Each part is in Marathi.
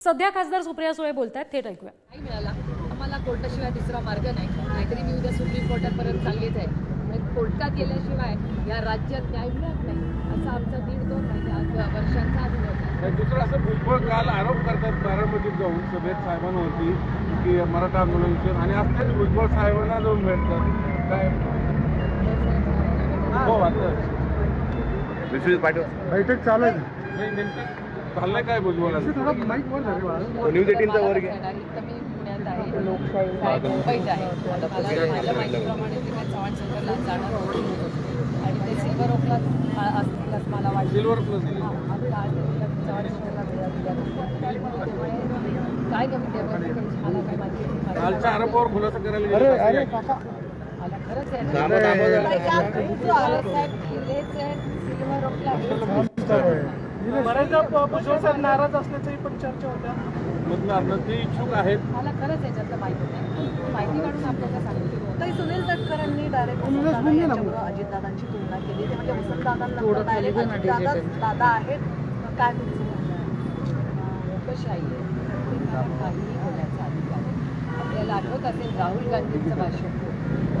सध्या खासदार सुप्रिया सुळे बोलतायत थेट ऐकूया. नाही मिळाला. आम्हाला कोर्टाशिवाय दुसरा मार्ग नाही. नाहीतरी मी उद्या सुप्रीम कोर्टापर्यंत चाललीच आहे. म्हणजे कोर्टात गेल्याशिवाय या राज्यात न्याय मिळत नाही असा आमचा दीड दोन महिन्या वर्षांचा अनुभव आहे. दुसरं असं भुजबळ काल आरोप करतात बारामतीत जाऊन सभेत साहेबांवरती की मराठा आंदोलनचे आणि असतेच भुजबळ साहेबांना जाऊन भेटतात. काय? हो आता. विश्वजित पाटील. बैठक चालू आहे नाही नेमकं चाललंय काय भुजबळाचं थोडं माईक वर धरे बाळा. न्यूज एटीनचा वर्ग मुंबईत आहे. मला माहितीप्रमाणे ते चव्हाण सेंटरला जाणार आणि ते सिल्वर ओकला असतील असं मला वाटतं. सिल्वर प्लस हा, चव्हाण सेंटरला काय. मला कालच्या आरोपावर खुलासा करायला खरंच आहे. बऱ्याचदा भुजबळ नाराज असल्याचंही पण चर्चा होत्या. ते इच्छुक आहेत. मला खरंच याच्यातलं माहिती नाही. माहिती काढून आपल्याला सांगितलं सुनील तटकरांनी डायरेक्ट अजितदादांची तुलना केली. ते म्हणजे वसंतदादांना डायरेक्ट अजितदादा दादा आहेत. काय तुमचं आहे? काहीही बोलायचा अधिकार. आपल्याला आठवत असेल राहुल गांधींचं भाषण.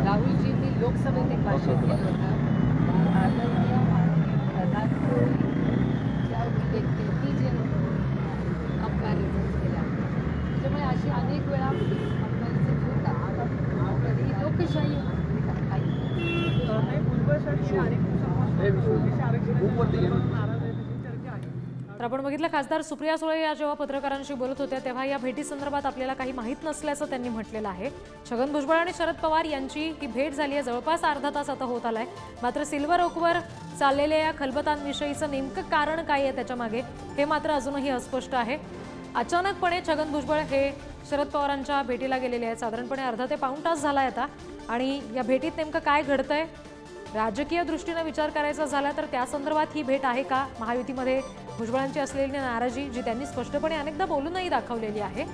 राहुलजींनी लोकसभेत एक भाषण केलं होतं. अशी अनेक वेळा अपमॅनेजमेंट लोकशाही तर आपण बघितलं खासदार सुप्रिया सुळे या जेव्हा पत्रकारांशी बोलत होत्या तेव्हा या भेटीसंदर्भात आपल्याला काही माहीत नसल्याचं त्यांनी म्हटलेलं आहे. छगन भुजबळ आणि शरद पवार यांची ही भेट झाली आहे. जवळपास अर्धा तास आता होत आलाय. मात्र सिल्वर ओकवर चाललेल्या या खलबतांविषयीचं नेमकं कारण काय आहे त्याच्यामागे हे मात्र अजूनही अस्पष्ट आहे. अचानकपणे छगन भुजबळ हे शरद पवारांच्या भेटीला गेलेले आहेत. साधारणपणे अर्धा ते पाऊण तास झाला आता. आणि या भेटीत नेमकं काय घडतंय? राजकीय दृष्टीनं विचार करायचा झाला तर त्या संदर्भात ही भेट आहे का? महायुतीमध्ये भुजबळांची असलेली नाराजी जी त्यांनी स्पष्टपणे अनेकदा बोलूनही दाखवलेली आहे.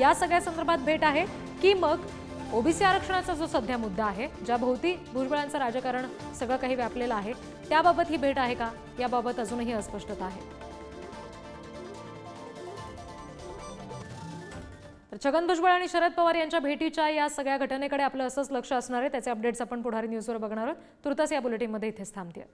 या सगळ्या संदर्भात भेट आहे की मग ओबीसी आरक्षणाचा जो सध्या मुद्दा आहे ज्याभोवती भुजबळांचं राजकारण सगळं काही व्यापलेलं आहे त्याबाबत ही भेट आहे का? याबाबत अजूनही अस्पष्टता आहे. तर छगन भुजबळ आणि शरद पवार यांच्या भेटीच्या या सगळ्या घटनेकडे आपलं असंच लक्ष असणार आहे. त्याचे अपडेट्स आपण पुढारी न्यूजवर बघणार आहोत. तुर्तास या बुलेटिनमध्ये इथेच थांबते.